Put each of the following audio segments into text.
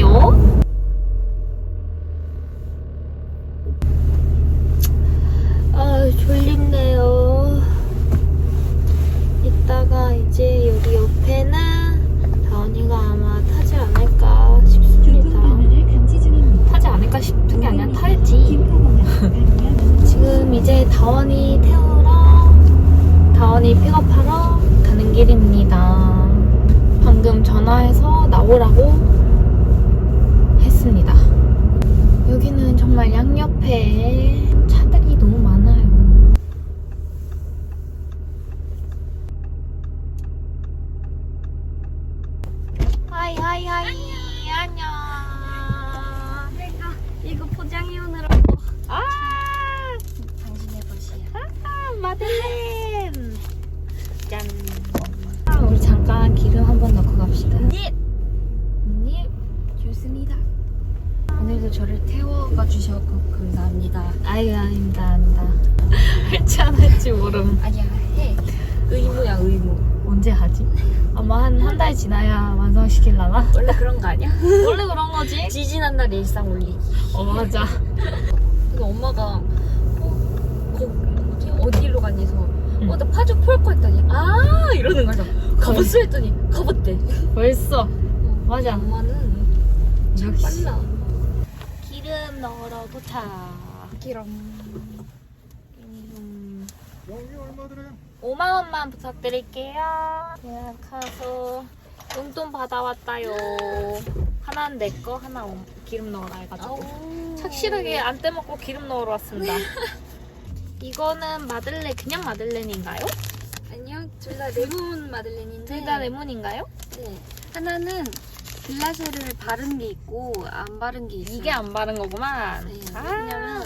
볼게요. 아 졸립네요. 이따가 이제 여기 옆에는 다원이가 아마 타지 않을까 싶습니다. 타지 않을까 싶은 게 아니라 타야지. 지금 이제 다원이 태우러 다원이 픽업하러 가는 길입니다. 방금 전화해서 나오라고 정말 양옆에. 저를 태워가 주셔서 감사합니다. 아유 아닙니다 아닙니다. 할지 안 할지 모름. 아니야 해. 의무야 의무. 언제 하지? 아마 한 한 달 지나야 완성시킬라나? 원래 그런 거 아니야? 원래 그런 거지? 지진한 날 일상 올리기. 어 맞아. 그래서 엄마가 어, 거, 뭐지? 어디로 가니 해서 응. 어, 나 파죽 폴거 했더니 아 이러는 거죠. 가봤어 했더니 가봤대. 벌써 맞아. 엄마는 참 역시. 빨라. 넣으러 도착. 기럼. 음, 여기 얼마 들어요? 5만 원만 부탁드릴게요. 예약하서 용돈 받아왔다요. 하나는 내 거, 하나 옴- 기름 넣으라 해가지고. 착실하게 안 떼먹고 기름 넣으러 왔습니다. 이거는 마들렌, 그냥 마들렌인가요? 아니요 둘 다 레몬 마들렌인데. 둘 다 레몬인가요? 네. 하나는 글라세를 바른 게 있고 안 바른 게 있어요. 이게 안 바른 거구만. 네. 아, 왜냐면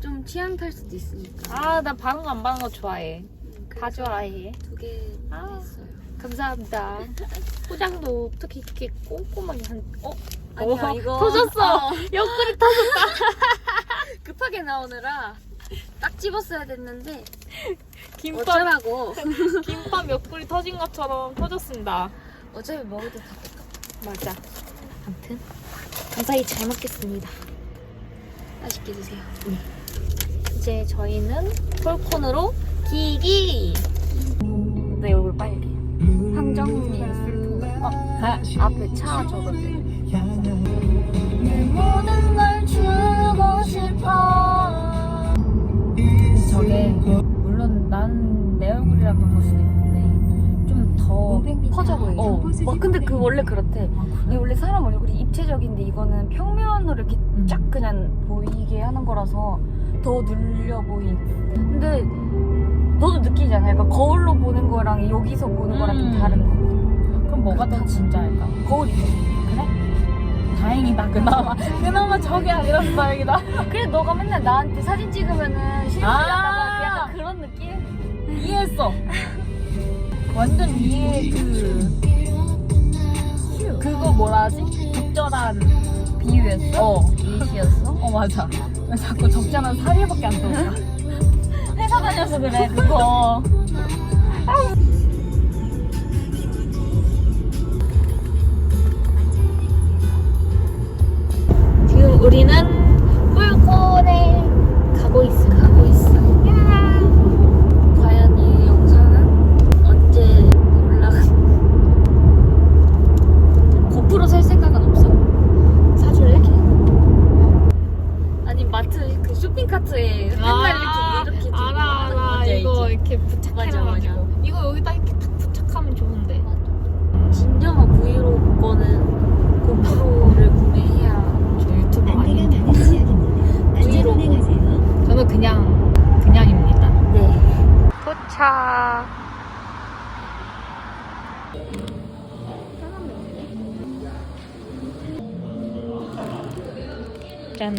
좀 취향 탈 수도 있으니까. 아, 나 바른 거 안 바른 거 좋아해. 음, 다 그래서 좋아해. 두 개 아. 했어요. 감사합니다. 포장도 어떻게 이렇게 꼼꼼하게 한, 어? 아니야 어, 이거 터졌어. 어, 옆구리 터졌다. 급하게 나오느라 딱 집었어야 됐는데 김밥, 어쩌라고 김밥 옆구리 터진 것처럼 터졌습니다. 어차피 먹을 때다 맞아. 아무튼 감사히 잘 먹겠습니다. 맛있게 드세요. 이제 저희는 폴콘으로 기기. 내 얼굴 빨개. 황정리 술통. 어, 아, 앞에 차 저건데. 내 모든 걸 주 보여. 어. 와, 근데 그 원래 그렇대. 이게 원래 사람 얼굴이 입체적인데 이거는 평면으로 이렇게 음. 쫙 그냥 보이게 하는 거라서 더 눌려 보인. 근데 너도 느끼잖아. 약간 거울로 보는 거랑 여기서 보는 거랑 좀 음. 다른 거. 그럼 뭐가 더 진짜일까? 거울이죠. 다행이다 그나마 그나마 저게 아니라 다행이다. 그래 너가 맨날 나한테 사진 찍으면은 실물이다가 아. 약간 그런 느낌? 이해했어. 완전 이해 그 비유였어? 어. 예시였어? 어 맞아. 왜 자꾸 적절한 사례밖에 안 떠올라. 회사 다녀서 그래 그거. 도착 짠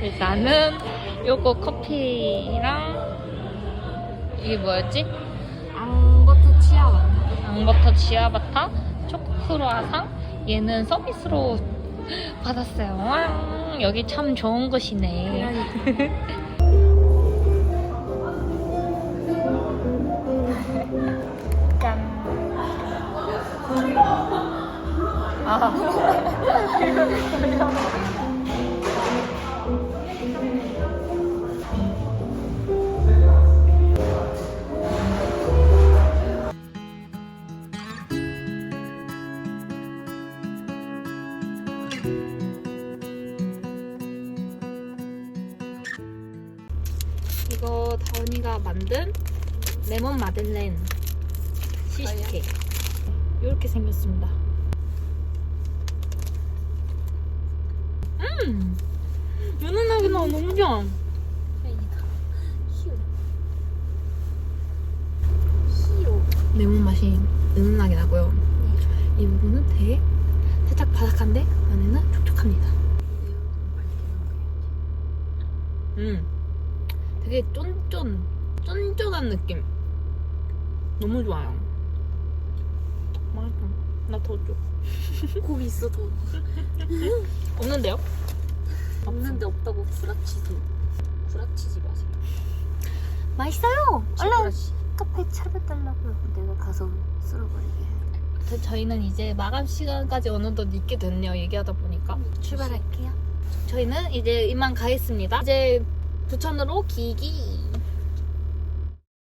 일단은 요거 커피랑 이게 뭐였지? 앙버터 치아와. 앙버터 지아바타 초코 크루아상 얘는 서비스로 받았어요. 왕, 여기 참 좋은 곳이네. 짠. 아. 이거 다운이가 만든 레몬 마들렌 시식케. 이렇게 생겼습니다. 음! 연은하게 나와 너무 좋아. 레몬 맛이 은은하게 나고요. 이 부분은 되게 살짝 바삭한데 안에는 촉촉합니다. 음, 되게 쫀쫀, 쫀쫀한 느낌. 너무 좋아요. 맛있어. 나더 줘. 고기 있어 더 없는데요? 없는데 없다고 구라치지 구라치지 마세요 맛있어요. 얼른 카페 차려달라고요. 내가 가서 쓸어버리게 저- 저희는 이제 마감 시간까지 어느덧 있게 됐네요. 얘기하다 보니까 출발할게요. 저희는 이제 이만 가겠습니다. 이제 부천으로 기기